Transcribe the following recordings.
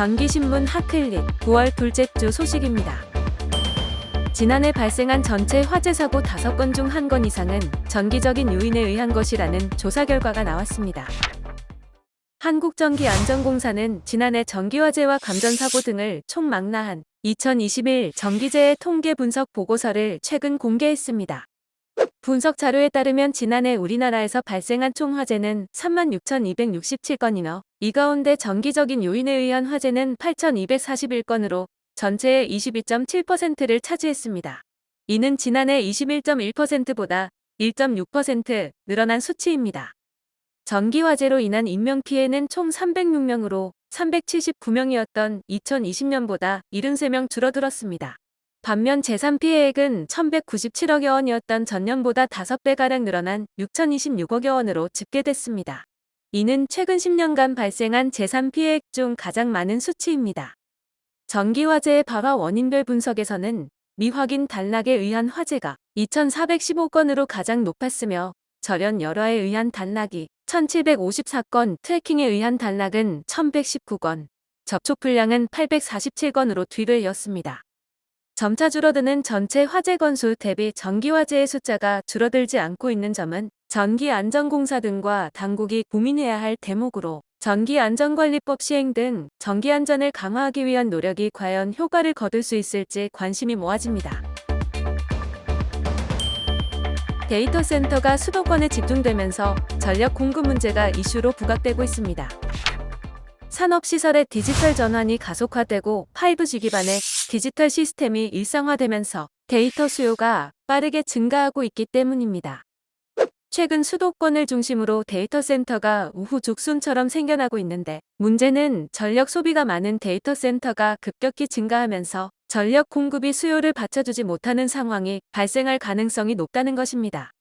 전기신문 핫클릭 9월 둘째 주 소식입니다. 지난해 발생한 전체 화재 사고 5건 중 1건 이상은 전기적인 요인에 의한 것이라는 조사 결과가 나왔습니다. 한국전기안전공사는 지난해 전기화재와 감전사고 등을 총 망라한 2021 전기재해 통계 분석 보고서를 최근 공개했습니다. 분석 자료에 따르면 지난해 우리나라에서 발생한 총 화재는 36,267건이며 이 가운데 전기적인 요인에 의한 화재는 8,241건으로 전체의 22.7%를 차지했습니다. 이는 지난해 21.1%보다 1.6% 늘어난 수치입니다. 전기화재로 인한 인명피해는 총 306명으로 379명이었던 2020년보다 73명 줄어들었습니다. 반면 재산피해액은 1197억여 원이었던 전년보다 5배가량 늘어난 6026억여 원으로 집계됐습니다. 이는 최근 10년간 발생한 재산 피해액 중 가장 많은 수치입니다. 전기화재의 발화 원인별 분석에서는 미확인 단락에 의한 화재가 2415건으로 가장 높았으며 절연 열화에 의한 단락이 1754건, 트래킹에 의한 단락은 1119건, 접촉 불량은 847건으로 뒤를 이었습니다. 점차 줄어드는 전체 화재 건수 대비 전기화재의 숫자가 줄어들지 않고 있는 점은 전기안전공사 등과 당국이 고민해야 할 대목으로 전기안전관리법 시행 등 전기안전을 강화하기 위한 노력이 과연 효과를 거둘 수 있을지 관심이 모아집니다. 데이터 센터가 수도권에 집중되면서 전력 공급 문제가 이슈로 부각되고 있습니다. 산업시설의 디지털 전환이 가속화되고 5G 기반의 디지털 시스템이 일상화되면서 데이터 수요가 빠르게 증가하고 있기 때문입니다. 최근 수도권을 중심으로 데이터 센터가 우후 죽순처럼 생겨나고 있는데 문제는 전력 소비가 많은 데이터 센터가 급격히 증가하면서 전력 공급이 수요를 받쳐주지 못하는 상황이 발생할 가능성이 높다는 것입니다.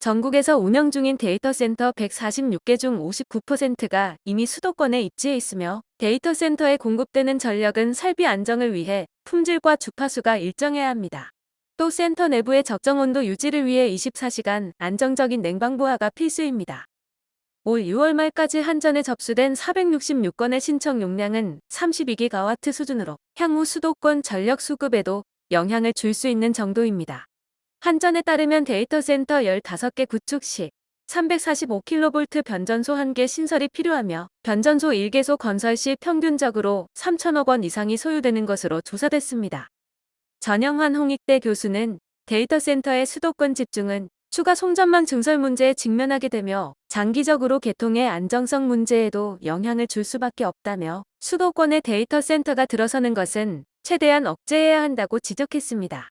전국에서 운영 중인 데이터 센터 146개 중 59%가 이미 수도권에 입지해 있으며 데이터 센터에 공급되는 전력은 설비 안정을 위해 품질과 주파수가 일정해야 합니다. 또 센터 내부의 적정 온도 유지를 위해 24시간 안정적인 냉방부하가 필수입니다. 올 6월 말까지 한전에 접수된 466건의 신청 용량은 32기가와트 수준으로 향후 수도권 전력 수급에도 영향을 줄 수 있는 정도입니다. 한전에 따르면 데이터 센터 15개 구축 시 345kV 변전소 1개 신설이 필요하며 변전소 1개소 건설 시 평균적으로 3천억 원 이상이 소요되는 것으로 조사됐습니다. 전영환 홍익대 교수는 데이터 센터의 수도권 집중은 추가 송전망 증설 문제에 직면하게 되며 장기적으로 개통의 안정성 문제에도 영향을 줄 수밖에 없다며 수도권에 데이터 센터가 들어서는 것은 최대한 억제해야 한다고 지적했습니다.